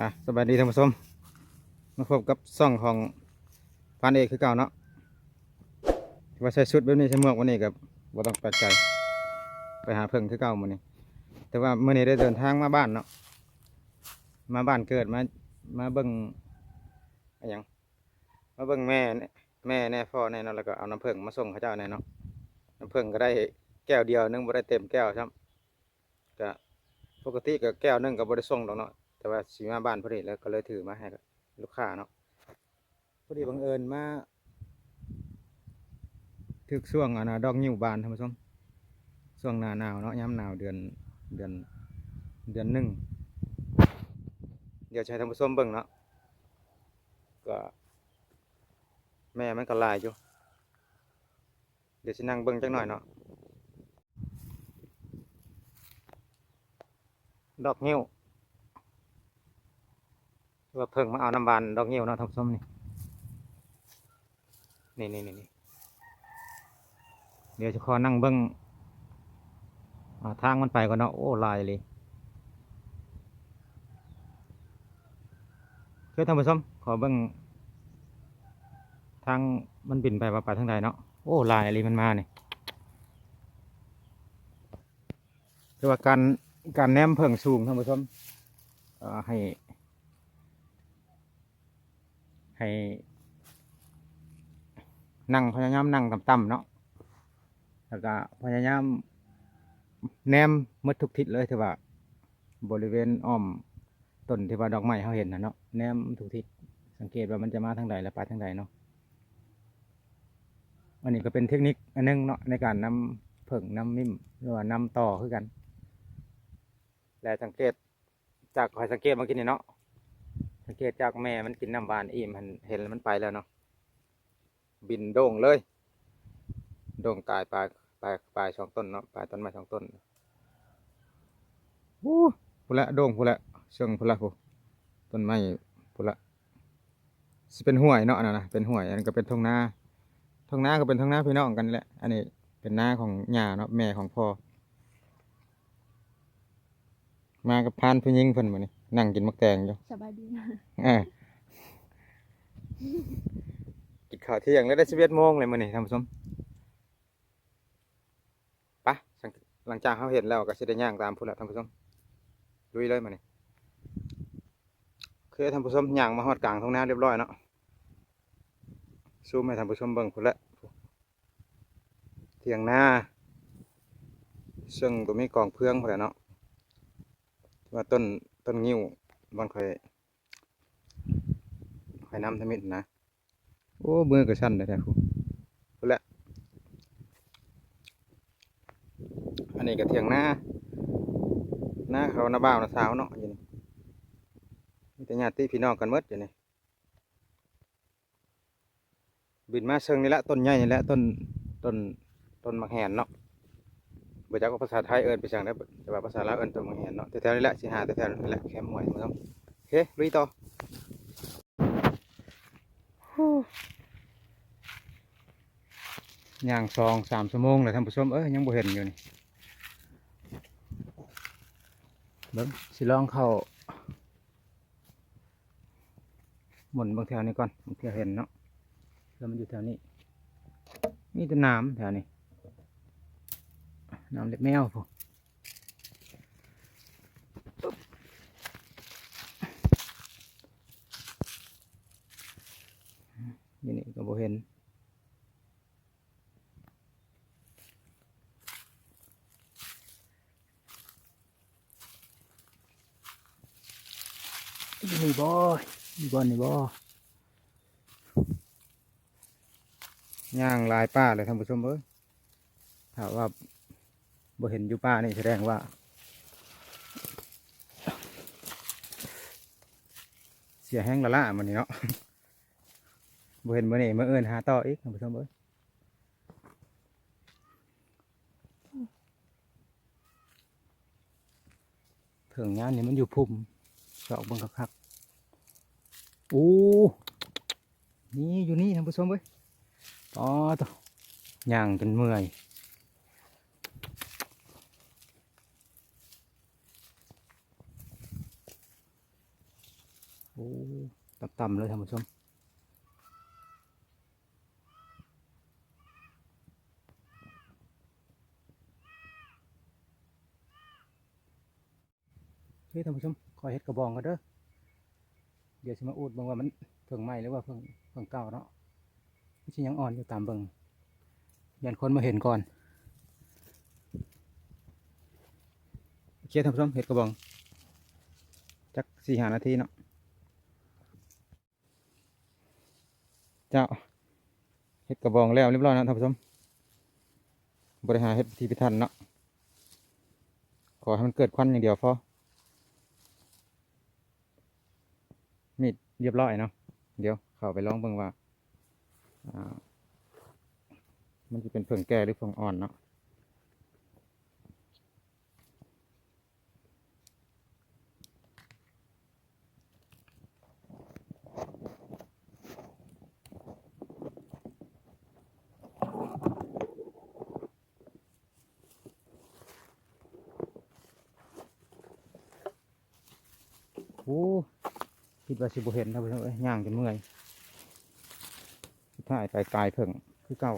อะสบายดีท่านผู้ชมมาพบกับซ่องของพานเอกคือเก่าเนาะว่าใส่ชุดแบบนี้ใส่หมวกวันนี้กับว่าต้องแปลกใจไปหาเพิ่งคือเก่ามื้อนี้ แต่ว่ามื้อนี้ได้เดินทางมาบ้านเนาะมาบ้านเกิดมามาเบิ่งอะไรหยังมาเบิ่งแม่เนี่ยแม่แน่พ่อแน่เนาะแล้วก็เอาน้ำเพิ่งมาส่งเขาเจ้าแน่เนาะน้ำเพิ่งก็ได้แก้วเดียวนึงบ่ได้เต็มแก้วครับก็ปกติก็แก้วนึงก็บ่ได้ส่งดอกเนาะ แต่ว่าสีมาบ้านพอดีแล้วก็เลยถือมาให้กับลูกค้าเนาะพอดีบังเอิญมาถึกช่วงอะนะดอกนิ้วบานท่านผู้ชมช่วงหน้าหนาวเนาะยามหนาวเดือนเดือนเดือนหนึ่งเดี๋ยวจะให้ท่านผู้ชมเบิ่งเนาะก็แม่มันก็หลายอยู่เดี๋ยวสินั่งเบิ่งจักหน่อยเนาะดอกนิ้ว ว่าเพิ่งมาเอาน้ำบานดอกเงี้ยวเนาะท่านผู้ชมนี่นี่นี่นี่นี่เดี๋ยวจะขอนั่งเบิ้งทางมันไปก่อนเนาะโอ้ลายเลยเพื่อท่านผู้ชมขอเบิ้งทางมันบินไปว่าไปทางใดเนาะโอ้ลายอะไรมันมาเนี่ยคือว่าการการแนมเพิ่งสูงท่านผู้ชมเอ่อให้ ให้ นั่งพยายามนั่งต่ำๆเนาะแล้วก็พยายามแนมมดทุกทิศเลยที่ว่า บริเวณอ้อมต้นที่ว่าดอกไม้เขาเห็นนะเนาะแนมทุกทิศสังเกตว่ามันจะมาทางใดและไปทางใดเนาะอันนี้ก็เป็นเทคนิคอันนึงเนาะในการนำเผิ่งนำมิมหรือว่านำต่อคือกัน และสังเกตจากคอยสังเกตเมื่อกี้นี่เนาะ สังเกตจากแม่มันกินน้ำหวานอิ่มมันเห็นแล้วมันไปแล้วเนาะบินโด่งเลย โด่งกายปลายปลายปลายสองต้นเนาะปลายต้นไม้สองต้นโอ้พูละโด่งพูละเชิงพูละพูต้นไม้พูละสิเป็นห้วยเนาะนะนะเป็นห้วยอันก็เป็นทงนาทงนาก็เป็นทงนาพี่น้องกันแหละ อันนี้เป็นหน้าของย่าเนาะแม่ของพ่อมากับพานผู้หญิงเพิ่นมานี่ นั่งกินมักแตงอยู่สบายดีนะอ่ากินข้าวเที่ยงแล้วได้สิบเอ็ดโมงเลยมื้อนี้ท่านผู้ชมไปะหลังจากเขาเห็นแล้วก็สิได้ย่างตามผู้ละท่านผู้ชมลุยเลยมื้อนี้คือท่านผู้ชมย่างมาฮอดกลางทุ่งนาเรียบร้อยเนาะซูมให้ท่านผู้ชมเบิ่งพุ่นละเที่ยงนาซึ่งตัวมีกองเพื่องพุ่นแหละเนาะว่าต้น ต้นงิ้วบอนค่อยไข่น้ำทมิดนะ โอ้เบื่อกระชันเลยแท้ผู้พูดละอันนี้ก็เถียงหน้าหน้าเขาหน้าบ่าวหน้าสาวเนาะอยู่นี่มีแต่ญาติพี่น้องกันหมดอยู่นี่บินมาเชิงนี่แหละต้นใหญ่นี่แหละต้นต้นต้นมะแหนเนาะ บ่จักว่าภาษาไทยเอิ้นไปจังได้แต่ว่าภาษาลาวเอิ้นต้นมะแหนเนาะแถวๆนี้แหละสิหาแถวๆนี้แหละแคมป์หวยมั้งโอเคลุยต่อย่างสองสามชั่วโมงเลยท่านผู้ชมเอ้ยยังบ่เห็นอยู่นี่เบิ้งสิลองเข้าหมุนบางแถวนี้ก่อนบางแถวเห็นเนาะแล้วมันอยู่แถวนี้ มีแต่น้ำแถวนี้ น้ำเล็บแมวพวกอยู่นี่ก็บ่เห็นนี่บ่นี่บ่นี่บ่ย่างลายป้าเลยท่านผู้ชมเอ้ยถ้าว่า บ่เห็นอยู่ป้านี่แสดงว่า เสียแห้งละล่ามันนี่เนาะบ่เห็นมื่อนี่มื่อเอินหาต่ออีกท่านผู้ชมเอ้ยถึงงานนี่มันอยู่พุ่มสอกเบังคักๆโอ้นี่อยู่นี่ท่านผู้ชมเว้ยอ๋อตัวย่างจนเมื่อย อ้ ต่ำเลยท่านผู้ชมเฮ้ยท่านผู้ชมคอยเฮ็ดกระบองกันเด้อ เดี๋ยวสิมาอูดบิ่งว่ามันเพิ่งไหม้หรือว่าเพิ่งเพิ่งเก่าเนาะมันสิยังอ่อนอยู่ตามเบิงยันคนมาเห็นก่อนโอเคท่านผู้ชมเฮ็ดกระบอง จักสี่หานาทีเนาะ เจ้าเฮ็ดกระบองแล้วเรียบร้อยนะท่านผู้ชมบริหารเฮ็ดทีพิทันเนาะขอให้มันเกิดควันอย่างเดียวพอมีดเรียบร้อยเนาะเดี๋ยวเข้าไปลองเบิ่งว่าอ่ามันจะเป็นเพิ่งแก่หรือเพิ่งอ่อนเนาะ อ้คิดว่าสิบเห็นนะเพื่อนย่างจนเมื่อยสุดท้ายไปกายเพิ่งคือเก่า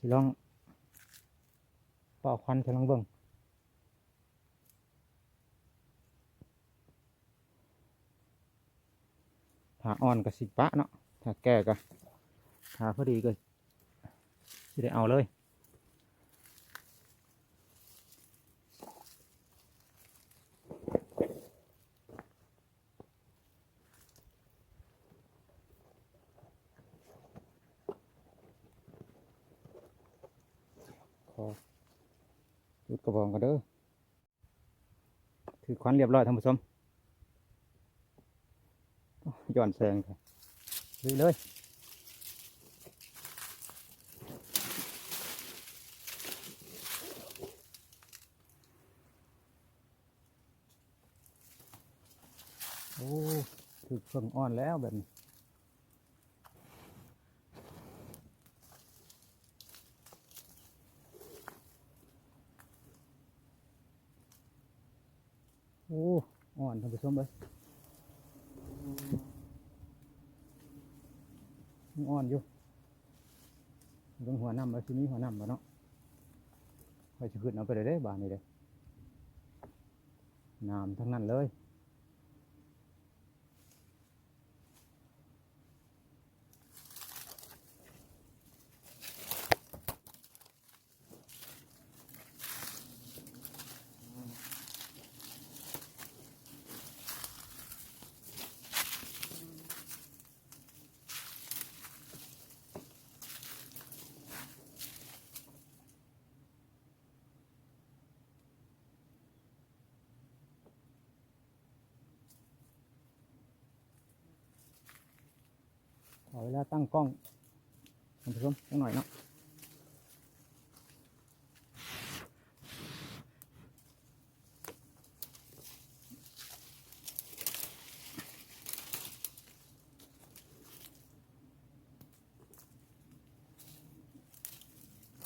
สิลองป่าควันจะลองเบิ่ง ถ้าอ่อนก็สิปะเนาะถ้าแก่ก็ถ้าพอดีก็สิได้เอาเลยขอจุดกระบองกันเด้อถือควันเรียบร้อยท่านผู้ชม ย้อนแสงค่ะลุยเลยโอ้ถือเพิ่งอ่อนแล้วแบบนี้โอ้อ่อนท่านผู้ชมเลยยังอ่อนอยู่เบิ่งหัวน้ำแล้ว ที่นี้หัวน้ำบ่เนาะคอยจะขึ้นเอาไปเลยได้บานนี้เลยน้ำทั้งนั้นเลย อเวลาตั้งกล้องท่านผู้ชมสักหน่อยเนาะ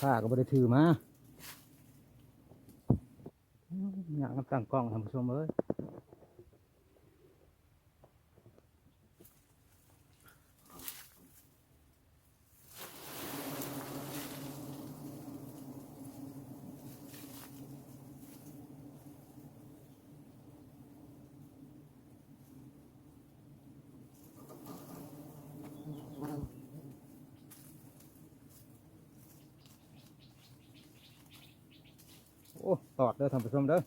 ข้าก็ไม่ได้ถือมาอยากนับตั้งกล้องท่านผู้ชมเอ้ย โอ้ตอดเด้อท่านผู้ชมเด้อ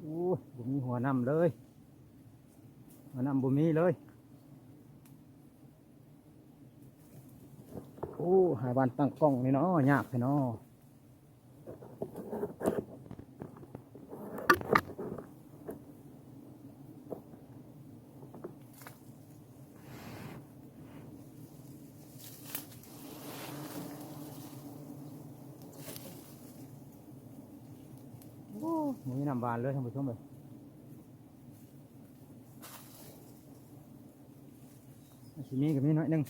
โอ้ยบ่มีหัวน้ำเลยหัวน้ำบ่มีเลย หาบ้านตั้งกล้องนี่เนาะยากเลยเนาะหมูน้ำบานเลยท่านผู้ชมเลยทีนี้ก็มีน้อยนึง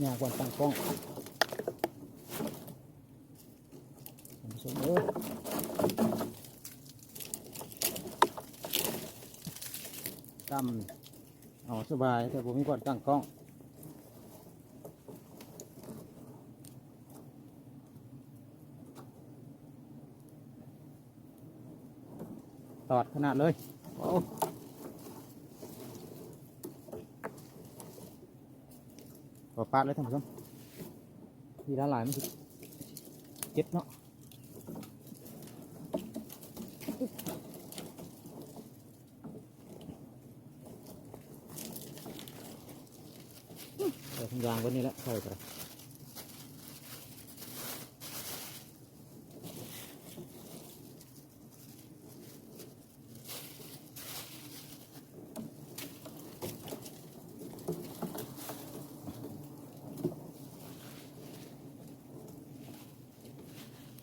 โอ้ยยากกว่าตั้งกล้องท่านผู้ชมเอ้ยตั้มเอาสบายแต่ผมมีก่อนตั้งกล้อง ตอดขนาดเลยโ ปาดเลยท่านผู้ชมดีละหลายมันสิเจ็บเนาะเดี๋ยวทำยางไว้นี่แหละใส่ไป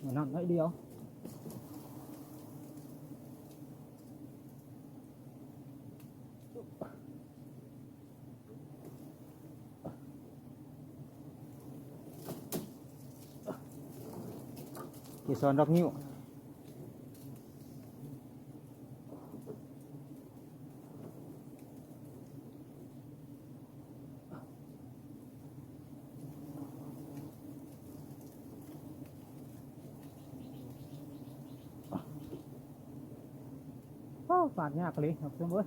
มันนั่นน้อย เดียวที่ซอน ดอกนิ้วโอ้ปาดยากเลยครับเพื่อนเว้ย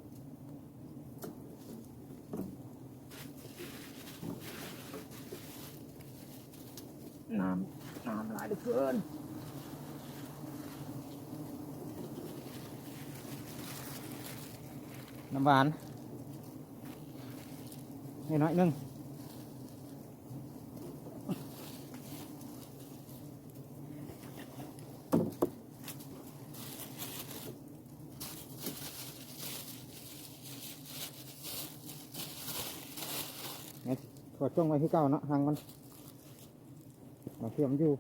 น้ำน้ำหลายเหลือเก็จ้องไว้ที่เก้าเนาะห่างมันมาเทียมอยู่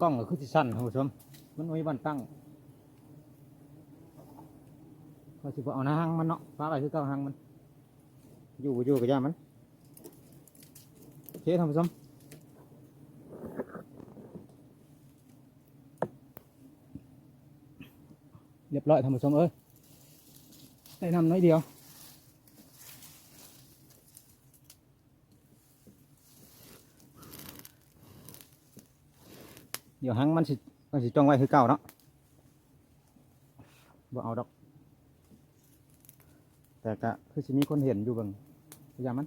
กล้องก็คือสิสั้นท่านผู้ชมมันไม่มีบันตั้งก็สิบ่เอาหน้าหางมันเนาะฟ้าอะไรคือเก้าหางมัน อยู่บ่อยู่กับย่ามันโอเคท่านผู้ชมเรียบร้อยท่านผู้ชมเอ้ยได้นำน้อยเดียว เดี๋ยวหางมันสิมันสิจ้องไว้คือเก่าเนาะบ่เอาดอก แต่ก็คือสิมีคนเห็นอยู่เบิ่งพยายามมัน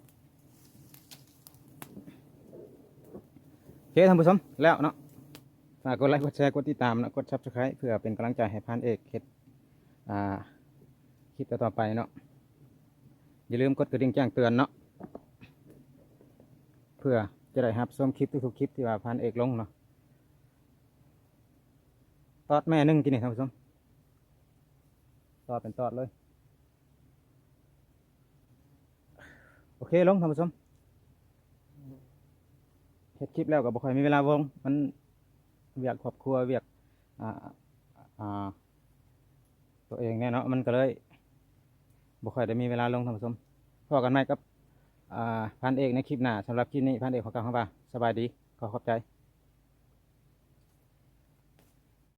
โอเคท่านผู้ชมแล้วเนาะฝากกดไลค์กดแชร์กดติดตามนะกดซับสไครต์เพื่อเป็นกำลังใจให้พานเอกเฮ็ดอ่าคลิปต่อไปเนาะอย่าลืมกดกระดิ่งแจ้งเตือนเนาะเพื่อจะได้รับชมคลิปทุกๆคลิปที่ว่าพานเอกลงเนาะ ตอดแม่นึ่งกินนี่ท่านผู้ชมตอดเป็นตอดเลย โอเคลงท่านผู้ชมเฮ็ดคลิปแล้วก็บ่ค่อยมีเวลาวงมันเวียกครอบครัวเวียกอ่าอ่าตัวเองเนี่ยเนาะมันก็เลยบ่ค่อยได้มีเวลาลงท่านผู้ชมพอกันไหมกับพันเอกในคลิปหน้าสำหรับคลิปนี้พันเอกขอกล่าวคำว่าสบายดีขอขอบใจ